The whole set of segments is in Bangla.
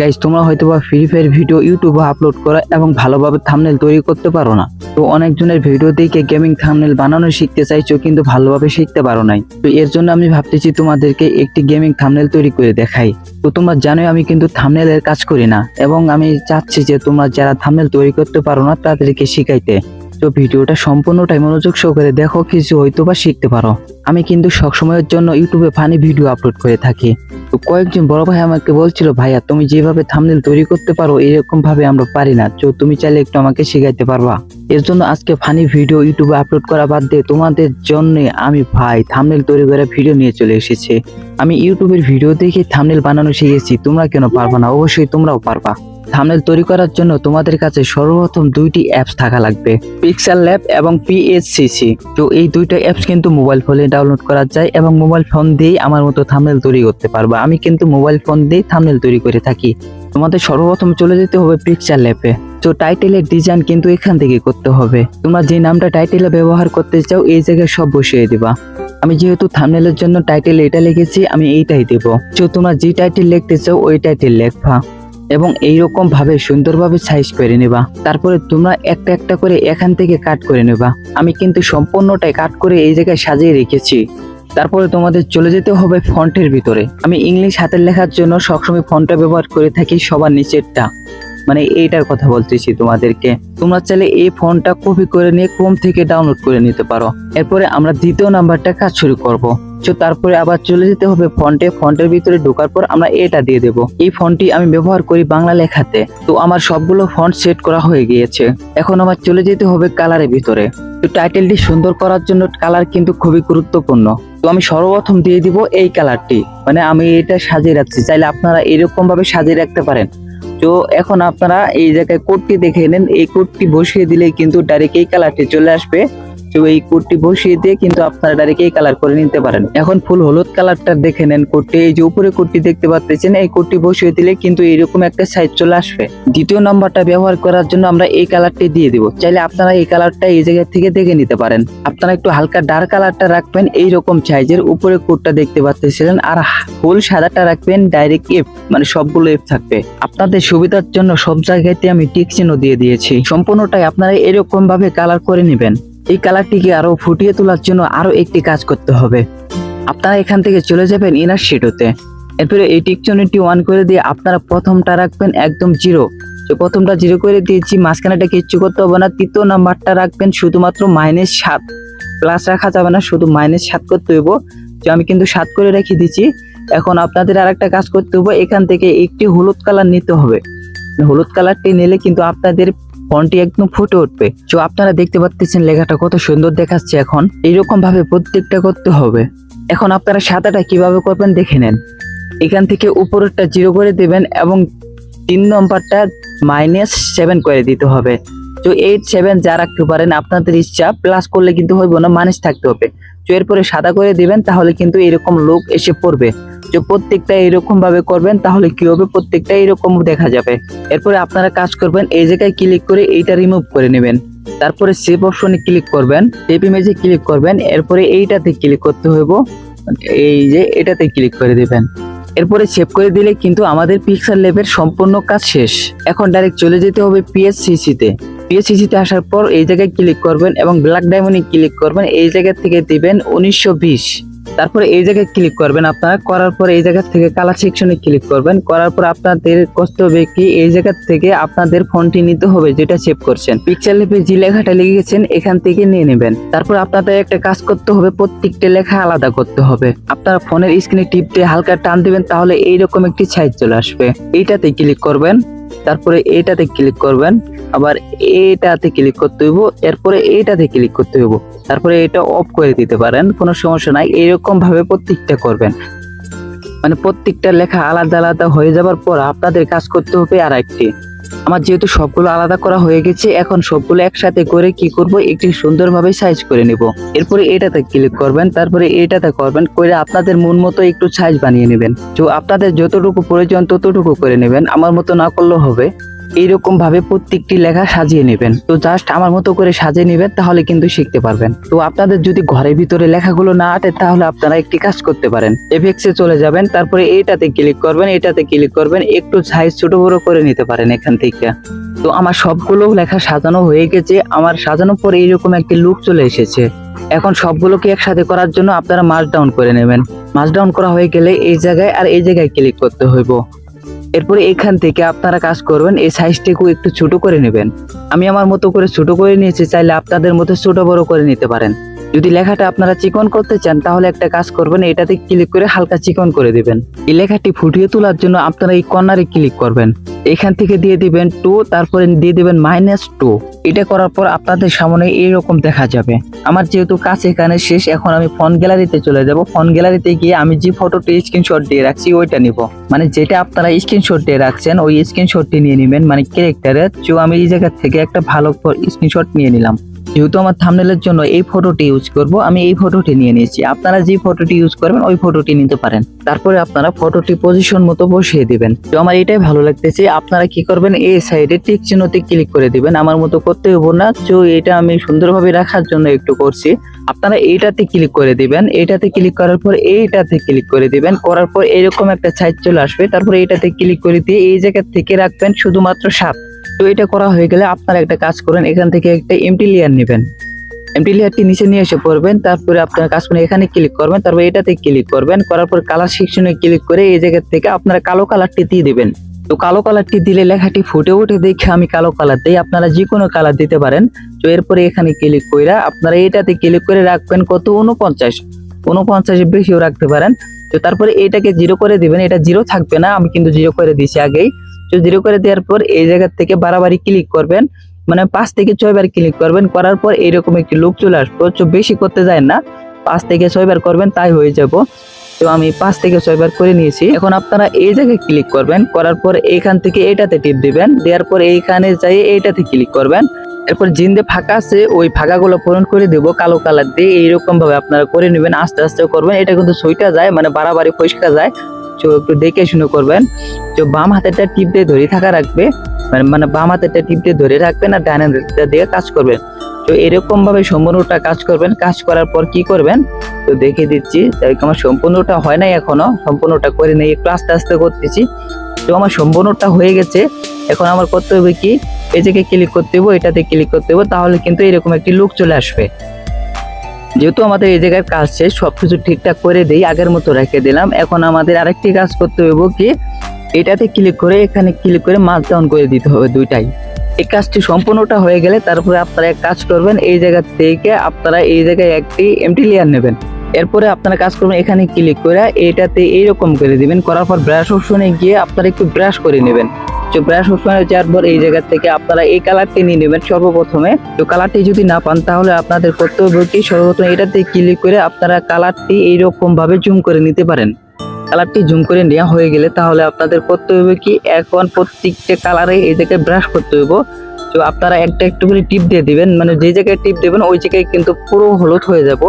গাইজ তোমরা হয়তো বা ফ্রি ফায়ার ভিডিও ইউটিউবে আপলোড করা এবং ভালোভাবে থামনেল তৈরি করতে পারো না। তো অনেকজনের ভিডিও দেখে গেমিং থামনেল বানানো শিখতে চাইছো কিন্তু ভালোভাবে শিখতে পারো নাই। তো এর জন্য আমি ভাবতেছি তোমাদেরকে একটি গেমিং থামনেল তৈরি করে দেখাই। তো তোমরা জানোই আমি কিন্তু থামনেলের কাজ করি না এবং আমি চাচ্ছি যে তোমরা যারা থামনেল তৈরি করতে পারো না তাদেরকে শিখাইতে। তো ভিডিওটা সম্পূর্ণটাই মনোযোগ সহকারে দেখো, কিছু হয়তো বা শিখতে পারো। আমি কিন্তু সবসময়ের জন্য ইউটিউবে ফানি ভিডিও আপলোড করে থাকি। তো কয়েকজন বড় ভাই আমাকে বলছিল, ভাইয়া, তুমি যেভাবে থামনেল তৈরি করতে পারো এরকম ভাবে আমরা পারি না। তো তুমি চাইলে একটু আমাকে শেখাইতে পারবা। এর জন্য আজকে ফানি ভিডিও ইউটিউবে আপলোড করা বাদ দিয়ে তোমাদের জন্য আমি ভাই থামনেল তৈরি করে ভিডিও নিয়ে চলে এসেছি। আমি ইউটিউবের ভিডিও দেখে থামনেল বানানো শিখেছি। তোমরা কেন পারবা না? অবশ্যই তোমরাও পারবা। থামনেল তৈরি করার জন্য তোমাদের কাছে সর্বপ্রথম দুইটি অ্যাপস থাকা লাগবে। পিক্সেল ল্যাব এবং পিএসসিসি তো এই দুইটা অ্যাপস কিন্তু মোবাইল ফোনে ডাউনলোড করা যায় এবং মোবাইল ফোন দিয়েই আমার মতো থামনেল তৈরি করতে পারবা। আমি কিন্তু মোবাইল ফোন দিয়ে থামনেল তৈরি করে থাকি। তোমাদের সর্বপ্রথম চলে যেতে হবে পিকচার ল্যাপে তো টাইটেলের ডিজাইন কিন্তু এখান থেকে করতে হবে। তোমরা যে নামটা টাইটেলে ব্যবহার করতে চাও, এই জায়গায় সব বসিয়ে দিবা। আমি যেহেতু থামনেলের জন্য টাইটেল এটা লিখেছি, আমি এইটাই দেবো। তো তোমরা যে টাইটেল লিখতে চাও, ওই টাইটেল লেখবা। এবং এইরকম ভাবে সুন্দরভাবে সাইজ করে নেবা। তারপরে তোমরা একটা একটা করে এখান থেকে কাট করে নেবা। আমি কিন্তু সম্পূর্ণটাই কাট করে এই জায়গায় সাজিয়ে রেখেছি। তারপরে তোমাদের চলে যেতে হবে ফন্টের ভিতরে। আমি ইংলিশ হাতের লেখার জন্য সবসময় ফন্টটা ব্যবহার করে থাকি সবার নিচেরটা। মানে এইটার কথা বলতেছি তোমাদেরকে। তোমরা চাইলে এই ফোনটা কপি করে নিয়ে ক্রোম থেকে ডাউনলোড করে নিতে পারো। এরপরে আমরা দ্বিতীয় নাম্বারটা কাজ শুরু করব। তো তারপরে আবার চলে যেতে হবে ফন্টে। ফন্টের ভিতরে ঢোকার পর আমরা এটা দিয়ে দেব। এই ফন্টটি আমি ব্যবহার করি বাংলা লেখাতে। তো আমার সবগুলো ফন্ট সেট করা হয়ে গিয়েছে। এখন আমার চলে যেতে হবে কালারের ভিতরে। তো টাইটেলটি সুন্দর করার জন্য কালার কিন্তু খুবই গুরুত্বপূর্ণ। তো আমি সর্বপ্রথম দিয়ে দিব এই কালারটি। মানে আমি এটা সাজিয়ে রাখছি। চাইলে আপনারা এরকম ভাবে সাজিয়ে রাখতে পারেন। তো এখন আপনারা এই জায়গায় কোডটি দেখে নেন। এই কোডটি বসিয়ে দিলেই কিন্তু ডাইরেক্ট এই কালারটি চলে আসবে। তো এই কোডটি বসিয়ে দিয়ে কিন্তু আপনারা ডাইরেক্ট এই কালার করে নিতে পারেন। এখন ফুল হলুদ কালারটা দেখে নেন কোডটি এই যে উপরে কোডটি দেখতে পাচ্ছেন, এই কোডটি বসিয়ে দিলে কিন্তু এরকম একটা সাইজ চলে আসবে। দ্বিতীয় নাম্বারটা ব্যবহার করার জন্য আমরা এই কালারটি দিয়ে দিব। চাইলে আপনারা এই কালারটা এই জায়গা থেকে দেখে নিতে পারেন। আপনারা একটু হালকা ডার্ক কালারটা রাখবেন এই রকম সাইজের উপরে কোটটা দেখতে পাচ্ছেন আর ফুল সাদাটা রাখবেন ডাইরেক্ট এফ মানে সবগুলো এফ থাকবে। আপনাদের সুবিধার জন্য সব জায়গাতে আমি টিক চিহ্ন দিয়ে দিয়েছি। সম্পূর্ণটাই আপনারা এরকম ভাবে কালার করে নেবেন। এই কালারটিকে আরও ফুটিয়ে তোলার জন্য আরও একটি কাজ করতে হবে। আপনারা এখান থেকে চলে যাবেন ইনার শিটোতে এরপরে এই টিকচনটি ওয়ান করে দিয়ে আপনারা প্রথমটা রাখবেন একদম জিরো। তো প্রথমটা জিরো করে দিয়েছি, মাঝখানেটা কিচ্ছু করতে হবে না। তৃতীয় নাম্বারটা রাখবেন শুধুমাত্র মাইনাস সাত। প্লাস রাখা যাবে না, শুধু মাইনাস সাত করতে হইব। তো আমি কিন্তু সাত করে রেখে দিচ্ছি এখন আপনাদের আর একটা কাজ করতে হবে এখান থেকে একটি হলুদ কালার নিতে হবে। হলুদ কালারটি নিলে কিন্তু আপনাদের ফন্টটি একদম ফুটে উঠবে। তো আপনারা দেখতে পাচ্ছেন লেখাটা কত সুন্দর দেখাচ্ছে এখন। এইরকম ভাবে প্রত্যেকটা করতে হবে। এখন আপনারা সাদাটা কীভাবে করবেন দেখে নেন। এখান থেকে উপরেরটা জিরো করে দেবেন এবং তিন নম্বরটা মাইনাস সেভেন করে দিতে হবে। তো এইট সেভেন যা রাখতে পারেন, আপনাদের ইচ্ছা প্লাস করলে কিন্তু হইব না মাইনাস থাকতে হবে। তো পরে সাদা করে দিবেন, তাহলে কিন্তু এরকম লোক এসে পড়বে। যে প্রত্যেকটা এরকম ভাবে করবেন, তাহলে কি হবে? প্রত্যেকটা এরকম দেখা যাবে। এরপরে আপনারা কাজ করবেন, এই জায়গায় ক্লিক করে এইটা রিমুভ করে নেবেন। তারপরে সেভ অপশনে ক্লিক করবেন সেভ ইমেজে ক্লিক করবেন, এরপরে এইটাতে ক্লিক করতে হইব, এই যে এটাতে ক্লিক করে দিবেন। এরপরে সেভ করে দিলে কিন্তু আমাদের পিক্সেল ল্যাবের সম্পূর্ণ কাজ শেষ। এখন ডাইরেক্ট চলে যেতে হবে পিএসসিসি তে। পিএসসিসি তে আসার পর এই জায়গায় ক্লিক করবেন এবং ব্ল্যাক ডায়মন্ডে ক্লিক করবেন, এই জায়গা থেকে দিবেন উনিশশো বিশ। তারপরে এই জায়গায় ক্লিক করবেন আপনারা। করার পর এই জায়গা থেকে কালার সেকশনে ক্লিক করবেন। করার পর আপনাদের কষ্ট হবে কি, এই জায়গা থেকে আপনাদের ফোনটি নিতে হবে যেটা সেভ করছেন। পিকচার লেপে যে লেখাটা লিখেছেন, এখান থেকে নিয়ে নেবেন। তারপর আপনাদের একটা কাজ করতে হবে, প্রত্যেকটা লেখা আলাদা করতে হবে। আপনারা ফোনের স্ক্রিনে টিপ দিয়ে হালকা টান দিবেন, তাহলে এইরকম একটি সাইজ চলে আসবে। এইটাতে ক্লিক করবেন, তারপরে এইটাতে ক্লিক করবেন। আবার এইটাতে ক্লিক করতে হইব, এরপরে এইটাতে ক্লিক করতে হইব। তারপরে এটা অফ করে দিতে পারেন, কোনো সমস্যা নাই। এরকম ভাবে প্রত্যেকটা করবেন। মানে প্রত্যেকটা লেখা আলাদা আলাদা হয়ে যাবার পর আপনাদের কাজ করতে হবে আর একটি আমার যেহেতু সবগুলো আলাদা করা হয়ে গেছে, এখন সবগুলো একসাথে করে কি করব? একটি সুন্দরভাবে সাইজ করে নিব। এরপরে এটাতে ক্লিক করবেন, তারপরে এটাতে করবেন, করে আপনাদের মন মতো একটু সাইজ বানিয়ে নেবেন। তো আপনাদের যতটুকু প্রয়োজন ততটুকু করে নেবেন। আমার মতো না করলেও হবে। এইরকম ভাবে প্রত্যেকটি লেখা সাজিয়ে নেবেন। তো জাস্ট আমার মতো করে সাজিয়ে নেবেন, তাহলে কিন্তু শিখতে পারবেন। তো আপনাদের যদি ঘরের ভিতরে লেখাগুলো না আটে, তাহলে আপনারা একটি কাজ করতে পারেন। এফএক্সে চলে যাবেন, তারপরে এইটাতে ক্লিক করবেন, এটাতে ক্লিক করবেন, একটু সাইজ ছোট বড় করে নিতে পারেন এখান থেকে। তো আমার সবগুলো লেখা সাজানো হয়ে গেছে, আমার সাজানোর পরে এইরকম একটি লুক চলে এসেছে। এখন সবগুলোকে একসাথে করার জন্য আপনারা মার্ক ডাউন করে নেবেন। মার্ক ডাউন করা হয়ে গেলে এই জায়গায় আর এই জায়গায় ক্লিক করতে হইব। এরপরে এখান থেকে আপনারা কাজ করবেন, এই সাইজটিকেও একটু ছোট করে নেবেন। আমি আমার মতো করে ছোট করে নিয়েছি, চাইলে আপনাদের মতো ছোট বড় করে নিতে পারেন। যদি লেখাটা আপনারা চিকন করতে চান, তাহলে একটা কাজ করবেন, এটাতে ক্লিক করে হালকা চিকন করে দিবেন। এই লেখাটি ফুটিয়ে তোলার জন্য আপনারা এই কর্নারে ক্লিক করবেন। এখান থেকে দিয়ে দিবেন টু তারপরে দিয়ে দিবেন মাইনাস টু এটা করার পর আপনাদের সামনে এইরকম দেখা যাবে। আমার যেহেতু কাজ এখানে শেষ, এখন আমি ফোন গ্যালারিতে চলে যাব। ফোন গ্যালারিতে গিয়ে আমি যে ফটোটি স্ক্রিনশট দিয়ে রাখছি, ওইটা নিব। মানে যেটা আপনারা স্ক্রিনশট দিয়ে রাখছেন, ওই স্ক্রিনশটটি নিয়ে নেবেন। মানে ক্যারেক্টারের তো আমি এই জায়গা থেকে একটা ভালো স্ক্রিনশট নিয়ে নিলাম। যেহেতু আমার থামনেলের জন্য এই ফটোটি ইউজ করব, আমি এই ফটোটি নিয়ে নিয়েছি। আপনারা যে ফটোটি ইউজ করবেন, ওই ফটোটি নিতে পারেন। তারপরে আপনারা ফটোটি পজিশন মতো বসিয়ে দিবেন। তো আমার এটাই ভালো লাগতেছে, আপনারা কি করবেন, এই সাইডে টিক চিহ্নতে ক্লিক করে দিবেন। আমার মতো করতে হব না, তো এটা আমি সুন্দরভাবে রাখার জন্য একটু করছি। আপনারা এইটাতে ক্লিক করে দিবেন, এইটাতে ক্লিক করার পর এইটাতে ক্লিক করে দিবেন। করার পর এরকম একটা সাইজ চলে আসবে, তারপরে এইটাতে ক্লিক করে দিয়ে এই জায়গা থেকে রাখবেন শুধুমাত্র সাত তো এটা করা হয়ে গেলে আপনারা একটা কাজ করেন, এখান থেকে একটা এমটি লেয়ার নেবেন। এমটি লেয়ারটি নিচে নিয়ে এসে পড়বেন, তারপরে আপনার কাজ করে এখানে ক্লিক করবেন, তারপর এটাতে ক্লিক করবেন, করার পর কালার সেকশনে ক্লিক করে এই জায়গা থেকে আপনারা কালো কালারটি দিয়ে দিবেন। তো কালো কালারটি দিলে লেখাটি ফুটে উঠে দেখে আমি কালো কালার দিই, আপনারা যে কোনো কালার দিতে পারেন। তো এরপরে এখানে ক্লিক কইরা আপনারা এটাতে ক্লিক করে রাখবেন কত? উনপঞ্চাশ উনপঞ্চাশের বেশিও রাখতে পারেন। তো তারপরে এটাকে জিরো করে দিবেন, এটা জিরো থাকবে না, আমি কিন্তু জিরো করে দিয়েছি আগেই। জিরো করে দেওয়ার পর এই জায়গা থেকে বারবারই ক্লিক করবেন। মানে পাঁচ থেকে ছয় বার ক্লিক করবেন। করার পর এরকম একটি লুক চলে আসব। তো বেশি করতে যায় না। পাঁচ থেকে ছয় বার করবেন, তাই হয়ে যাব। তো আমি পাঁচ থেকে ছয় বার করে নিয়েছি। এখন আপনারা এই জায়গায় ক্লিক করবেন। করার পর এইখান থেকে এটাতে টিপ দিবেন। দেওয়ার পর এইখানে যাই এইটাতে ক্লিক করবেন। এরপর জিন্দে ফাঁকা আছে, ওই ফাঁকাগুলো পূরণ করে দেবো। কালো কালার দিয়ে এইরকম ভাবে আপনারা করে নেবেন। আস্তে আস্তে করবেন। এটা কিন্তু সইটা যায় মানে বাড়াবাড়ি ফসকা যায়। তো একটু দেখে শুনে করবেন। তো বাম হাতেরটা টিপ দিয়ে ধরে থাকা রাখবে। মানে মানে বাম হাতেরটা টিপ দিয়ে ধরে রাখবেন আর ডান হাতেরটা দিয়ে কাজ করবেন। তো এরকম ভাবে সম্পূর্ণটা কাজ করবেন। কাজ করার পর কি করবেন? তো দেখে দিচ্ছি। তাই আমার সম্পূর্ণটা হয় নাই এখনও। সম্পূর্ণটা করে নেই। একটু আস্তে আস্তে করতেছি। তো আমার সম্পূর্ণটা হয়ে গেছে। এখন আমার করতে হবে কি? জায়গায় ক্লিক করতে হবে এটাতে ক্লিক করতে হবে তাহলে কিন্তু এরকম একটি লুক চলে আসবে। যেহেতু আমাদের এই জায়গায় কাজ শেষ, সবকিছু ঠিকঠাক করে দিই, আগের মতো রেখে দিলাম। এখন আমাদের আরেকটি কাজ করতে হইব কি, এটাতে ক্লিক করে, এখানে ক্লিক করে মাছ ডাউন করে দিতে হবে দুইটাই। এই কাজটি সম্পূর্ণটা হয়ে গেলে তারপরে আপনারা এক কাজ করবেন, এই জায়গা থেকে আপনারা এই জায়গায় একটি এমটি লেয়ার নেবেন। এরপরে আপনারা কাজ করবেন এখানে ক্লিক করে এইটাতে এইরকম করে দিবেন। করার পর ব্রাশ অপশনে গিয়ে আপনারা একটু ব্রাশ করে নেবেন। তো ব্রাশ অপশনে যাওয়ার পর এই জায়গা থেকে আপনারা এই কালারটি নিয়ে নেবেন সর্বপ্রথমে। তো কালারটি যদি না পান তাহলে আপনাদের করতে হবে কি? সর্বপ্রথম এটাতে ক্লিক করে আপনারা কালারটি এইরকমভাবে জুম করে নিতে পারেন। কালারটি জুম করে নেওয়া হয়ে গেলে তাহলে আপনাদের করতে হবে কি? এখন প্রত্যেকটা কালারে এই জায়গায় ব্রাশ করতে হবে তো আপনারা একটা একটু করে টিপ দিয়ে দিবেন। মানে যে জায়গায় টিপ দেবেন, ওই জায়গায় কিন্তু পুরো হলুদ হয়ে যাব।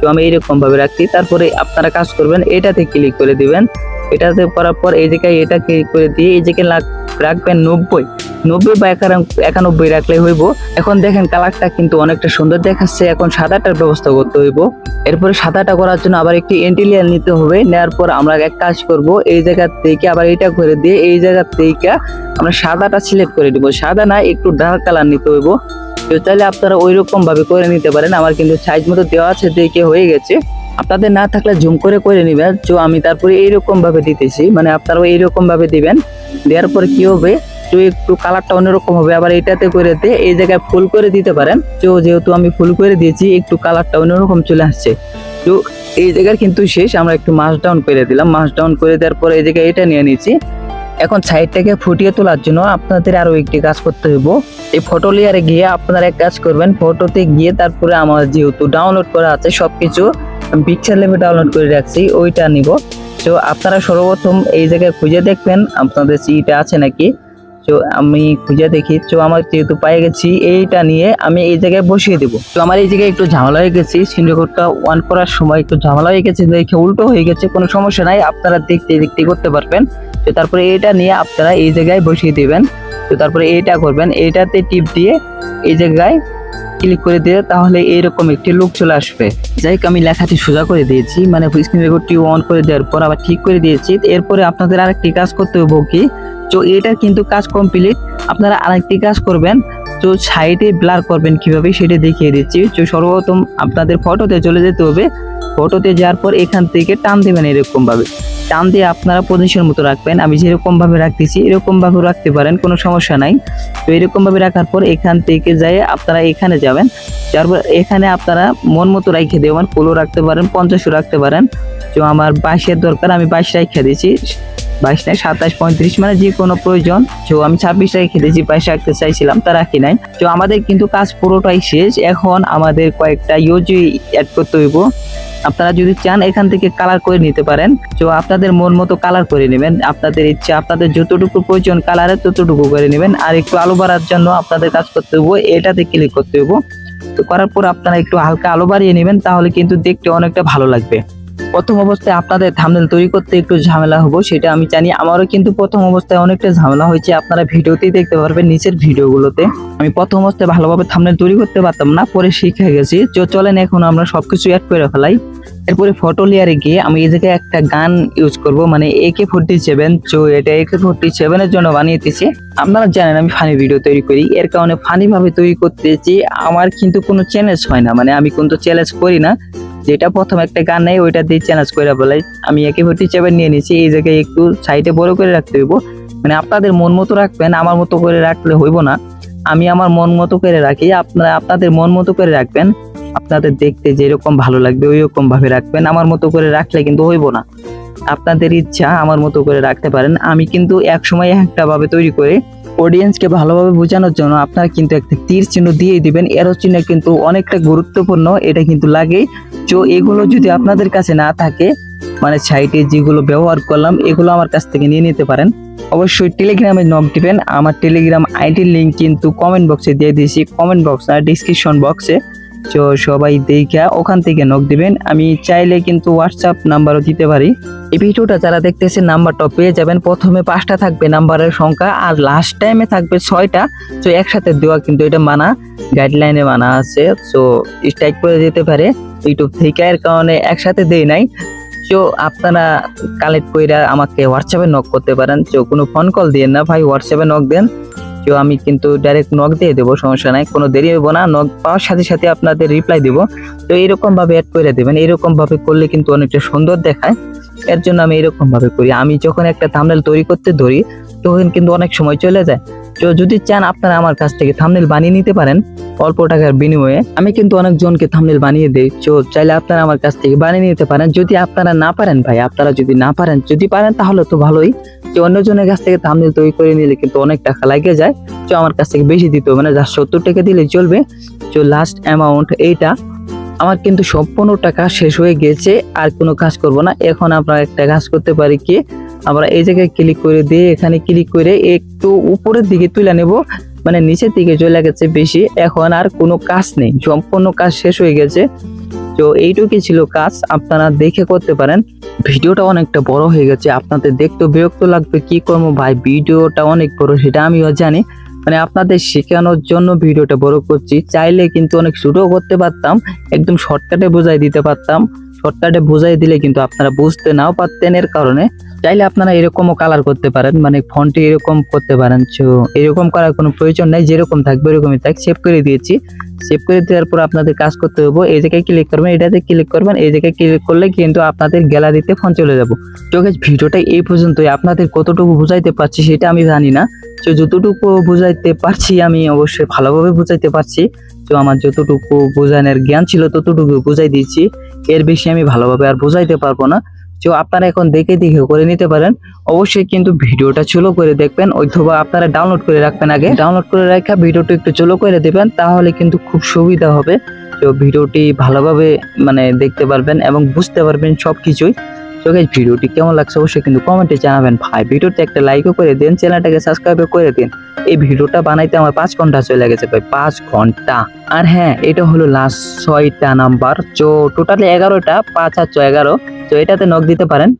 তো আমি এইরকম ভাবে রাখছি। তারপরে আপনারা কাজ করবেন, এটাতে ক্লিক করে দিবেন। এটাতে করার পর এই জায়গায় এটা করে দিয়ে এই জায়গায় রাখবেন? নব্বই। নব্বই বা একান- একানব্বই রাখলে হইব। এখন দেখেন কালারটা কিন্তু অনেকটা সুন্দর দেখাচ্ছে। এখন সাদাটার ব্যবস্থা করতে হইব। এরপরে সাদাটা করার জন্য আবার একটি এন্টিলিয়ার নিতে হবে। নেওয়ার পর আমরা এক কাজ করব। এই জায়গা থেকে আবার এটা করে দিয়ে এই জায়গা থেকে আমরা সাদাটা সিলেক্ট করে দিব সাদা না, একটু ডার্ক কালার নিতে হইব। তো চাইলে আপনারা ওই রকম ভাবে করে নিতে পারেন। আমার কিন্তু সাইজ মতো দেওয়া আছে, দেখে হয়ে গেছে। আপনাদের না থাকলে জুম করে করে নেবেন। তো আমি তারপরে এইরকম ভাবে দিতেছি। মানে আপনারাও এইরকম ভাবে দিবেন। দেওয়ার পর কি হবে? তো একটু কালারটা অন্যরকম হবে। আবার এটাতে করে এই জায়গায় ফুল করে দিতে পারেন। তো যেহেতু আমি ফুল করে দিয়েছি, একটু কালারটা অন্যরকম চলে আসছে। তো এই জায়গার কিন্তু শেষ। আমরা একটু মাস ডাউন করে দিলাম। মাস ডাউন করে দেওয়ার পর এই জায়গায় এটা নিয়ে নিয়েছি। এখন সাইডটাকে ফুটিয়ে তোলার জন্য আপনাদের আরও একটি কাজ করতে হইব। এই ফটো লেয়ারে গিয়ে আপনারা এক কাজ করবেন। ফটোতে গিয়ে তারপরে আমার যেহেতু ডাউনলোড করা আছে, সবকিছু পিকচার লেভে ডাউনলোড করে রাখছি, ওইটা নিব। তো আপনারা সর্বপ্রথম এই জায়গায় খুঁজে দেখবেন, আপনাদের সিটা আছে নাকি? তো আমি খুঁজে দেখি। তো আমার যেহেতু পাই গেছি, এইটা নিয়ে আমি এই জায়গায় বসিয়ে দেবো। তো আমার এই জায়গায় একটু ঝামেলা হয়ে গেছি সিন্ডিকোডটা ওয়ান করার সময় একটু ঝামেলা হয়ে গেছে, দেখে উল্টো হয়ে গেছে, কোনো সমস্যা নাই, আপনারা দেখতে দেখতে করতে পারবেন। তো তারপরে এটা নিয়ে আপনারা এই জায়গায় বসিয়ে দেবেন। তো তারপরে এইটা করবেন, এইটাতে টিপ দিয়ে এই জায়গায় ক্লিক করে দিয়ে, তাহলে এইরকম একটি লুক চলে আসবে। যাই আমি লেখাটি সোজা করে দিয়েছি মানে স্ক্রিন রেকর্ডটি অন করে দেওয়ার পর আবার ঠিক করে দিয়েছি। এরপরে আপনাদের আরেকটি কাজ করতে হবে, কি? তো এটা কিন্তু কাজ কমপ্লিট আপনারা আরেকটি কাজ করবেন, তো সাইডে ব্লার করবেন কীভাবে সেটা দেখিয়ে দিচ্ছি। তো সর্বপ্রথম আপনাদের ফটোতে চলে যেতে হবে। ফটোতে যাওয়ার পর এখান থেকে টান দেবেন এরকম ভাবে টান দিয়ে আপনারা পজিশন মতো রাখবেন। আমি যেরকম ভাবে রাখতেছি এরকম ভাবে রাখতে পারেন, কোনো সমস্যা নাই। তো এরকম ভাবে রাখার পর এখান থেকে যাই আপনারা এখানে যাবেন। তারপর এখানে আপনারা মন মতো রাখে দেবেন পোলো রাখতে পারেন, পঞ্চাশও রাখতে পারেন। তো আমার বাইশের দরকার, আমি বাইশ রেখে দিয়েছি। বাইশ নাই, সাতাশ, পঁয়ত্রিশ মানে যে কোনো প্রয়োজন। তো আমি ছাব্বিশ রেখে দিয়েছি, বাইশ রাখতে চাইছিলাম, তা রাখি নাই। তো আমাদের কিন্তু কাজ পুরোটাই শেষ। এখন আমাদের কয়েকটা ইউজি অ্যাড করতে হইব। আপনারা যদি চান এখান থেকে কালার করে নিতে পারেন, তো আপনাদের মন মতো কালার করে নেবেন। আপনাদের ইচ্ছা, আপনাদের যতটুকু প্রয়োজন কালারের ততটুকু করে নেবেন। আর একটু আলো বাড়ার জন্য আপনাদের কাজ করতে হব এটাতে ক্লিক করতে হব তো করার পর আপনারা একটু হালকা আলো বাড়িয়ে নেবেন, তাহলে কিন্তু দেখতে অনেকটা ভালো লাগবে। প্রথম অবস্থায় আপনাদের থাম্বনেল তৈরি করতে একটু ঝামেলা হব, সেটা আমি জানি। আমারও কিন্তু প্রথম অবস্থায় অনেকটা ঝামেলা হয়েছে, আপনারা ভিডিওতেই দেখতে পারবেন নিচের ভিডিওগুলোতে। আমি প্রথম অবস্থায় ভালোভাবে থাম্বনেল তৈরি করতে পারতাম না, পরে শিখে গেছি। তো চলেন এখন আমরা সবকিছু অ্যাড করে ফেলাই। এরপরে ফটো লেয়ারে গিয়ে আমি এই জায়গায় একটা গান ইউজ করব মানে একে ফোরটি সেভেন তো এটা এ একে ফোরটি সেভেনের জন্য বানিয়েতেছি আপনারা জানেন আমি ফানি ভিডিও তৈরি করি, এর কারণে ফানি ভাবে তৈরি করতেছি আমার কিন্তু কোনো চ্যালেঞ্জ হয় না মানে আমি কিন্তু চ্যালেঞ্জ করি না। যেটা প্রথম একটা গান নেই, ওইটা দিয়ে চ্যালেঞ্জ করে বলাই। আমি একে ভর্তি সেভেন নিয়ে নিয়েছি এই জায়গায় একটু সাইডে বড় করে রাখতে হইব। মানে আপনাদের মন মতো রাখবেন, আমার মতো করে রাখলে হইব না। আমি আমার মন মতো করে রাখি, আপনারা আপনাদের মন মতো করে রাখবেন। আপনাদের দেখতে যেরকম ভালো লাগবে ওই রকম ভাবে রাখবেন। আমার মতো করে রাখলে কিন্তু হইব না। আপনাদের ইচ্ছা, আমার মতো করে রাখতে পারেন। আমি কিন্তু এক সময় একটা ভাবে তৈরি করে অডিয়েন্সকে ভালোভাবে বোঝানোর জন্য আপনারা কিন্তু একটা তীর চিহ্ন দিয়েই দিবেন। এরো চিহ্ন কিন্তু অনেকটা গুরুত্বপূর্ণ, এটা কিন্তু লাগে। তো এগুলো যদি আপনাদের কাছে না থাকে মানে সাইটে যেগুলো ব্যবহার করলাম, এগুলো আমার কাছ থেকে নিয়ে নিতে পারেন। অবশ্যই টেলিগ্রামে নক দিবেন। আমার টেলিগ্রাম আইডির লিঙ্ক কিন্তু কমেন্ট বক্সে দিয়ে দিয়েছি। কমেন্ট বক্স আর ডিসক্রিপশন বক্সে তো সবাই দেখা ওখান থেকে নক দিবেন। আমি চাইলে কিন্তু হোয়াটসঅ্যাপ নাম্বারও দিতে পারি। এই ভিডিওটা যারা দেখতেছেন নাম্বারটা পেয়ে যাবেন। প্রথমে পাঁচটা থাকবে নাম্বারের সংখ্যা আর লাস্ট টাইমে থাকবে ছয়টা। তো একসাথে দেওয়া কিন্তু এটা মানা গাইডলাইনে মানা আছে। তো স্ট্রাইক করে যেতে পারে। ইউটিউব থেকে এর কারণে একসাথে দেই নাই। তো আপনারা কালেক্ট কইরা আমাকে হোয়াটসঅ্যাপে নক করতে পারেন। তো কোনো ফোন কল দিয়ে না ভাই হোয়াটসঅ্যাপে নক দেন। তো আমি কিন্তু ডাইরেক্ট নক দিয়ে দেবো, সমস্যা নাই। কোনো দেরি হইব না নক পাওয়ার সাথে সাথে আপনাদের রিপ্লাই দেবো। তো এরকম ভাবে অ্যাড করে দেবেন এরকম ভাবে করলে কিন্তু অনেকটা সুন্দর দেখায়। এর জন্য আমি এরকমভাবে করি। আমি যখন একটা থামনেল তৈরি করতে ধরি, তখন কিন্তু অনেক সময় চলে যায়। তো যদি চান আপনারা আমার কাছ থেকে থামনেল বানিয়ে নিতে পারেন, অল্প টাকার বিনিময়ে। আমি কিন্তু অনেকজনকে থামনেল বানিয়ে দিই, তো চাইলে আপনারা আমার কাছ থেকে বানিয়ে নিতে পারেন। যদি আপনারা না পারেন ভাই, আপনারা যদি না পারেন, যদি পারেন তাহলে তো ভালোই। যে অন্যজনের কাছ থেকে থামনেল তৈরি করে নিলে কিন্তু অনেক টাকা লাগে যায়, তো আমার কাছ থেকে বেশি দিতে হবে না যা সত্তর টাকা দিলে চলবে। তো লাস্ট অ্যামাউন্ট এইটা। আমার কিন্তু সম্পূর্ণ টাকা শেষ হয়ে গেছে, আর কোনো কাজ করব না। এখন আমরা একটা কাজ করতে পারি কি আমরা এই জায়গায় ক্লিক করে দিয়ে এখানে ক্লিক করে একটু উপরের দিকে তুলে নেব। মানে নিচের দিকে চলে গেছে বেশি। এখন আর কোনো কাজ নেই। সম্পূর্ণ কাজ শেষ হয়ে গেছে। তো এইটুকুই ছিল কাজ। আপনারা দেখে করতে পারেন। ভিডিওটা অনেকটা বড় হয়ে গেছে। আপনাদের দেখতে বিরক্ত লাগবে। কি করব ভাই? ভিডিওটা অনেক বড়। সেটা আমিও জানি। মানে আপনাদের শেখানোর জন্য ভিডিওটা বড় করছি। চাইলে কিন্তু অনেক ছোটও করতে পারতাম। একদম শর্টকাটে বোঝাই দিতে পারতাম। শর্টকাটে বোঝাই দিলে কিন্তু আপনারা বুঝতে নাও পারতেন এর কারণে। চাইলে আপনারা এরকমও কালার করতে পারেন মানে ফন্টে এরকম করতে পারেন, তো এরকম করার কোনো প্রয়োজন নাই, যেরকম থাকবে এরকমই থাক সেভ করে দিয়েছি। সেভ করে দেওয়ার পর আপনাদের কাজ করতে হবে, এই জায়গায় ক্লিক করবেন, এটাতে ক্লিক করবেন, এই জায়গায় ক্লিক করলে কিন্তু আপনাদের গ্যালারিতে ফোন চলে যাব। তো ভিডিওটা এই পর্যন্তই, আপনাদের কতটুকু বুঝাইতে পারছি সেটা আমি জানি না, তো যতটুকু বুঝাইতে পারছি আমি অবশ্যই ভালোভাবে বুঝাইতে পারছি, তো আমার যতটুকু বোঝানোর জ্ঞান ছিল ততটুকু বুঝাই দিয়েছি, এর বেশি আমি ভালোভাবে আর বুঝাইতে পারব না। তো আপনারা এখন দেখে দেখে করে নিতে পারেন। অবশ্যই কিন্তু ভিডিওটা চলো করে দেখবেন, অথবা আপনারা ডাউনলোড করে রাখবেন আগে। ডাউনলোড করে রাখা ভিডিওটা একটু চলো করে দেবেন, তাহলে কিন্তু খুব সুবিধা হবে। তো ভিডিওটি ভালোভাবে মানে দেখতে পারবেন এবং বুঝতে পারবেন সব কিছুই তো গাইজ ভিডিওটি কেমন লাগছে অবশ্যই কিন্তু কমেন্টে জানাবেন। ভাই, ভিডিওতে একটা লাইকও করে দিন, চ্যানেলটাকে সাবস্ক্রাইবও করে দিন। এই ভিডিওটা বানাইতে আমার পাঁচ ঘণ্টা চলে গেছে ভাই, পাঁচ ঘণ্টা। আর হ্যাঁ এটা হলো লাস্ট ছয়টা নাম্বার তো টোটালি এগারোটা, পাঁচ আর ছয় এগারো। তো এটাতে নক দিতে পারেন।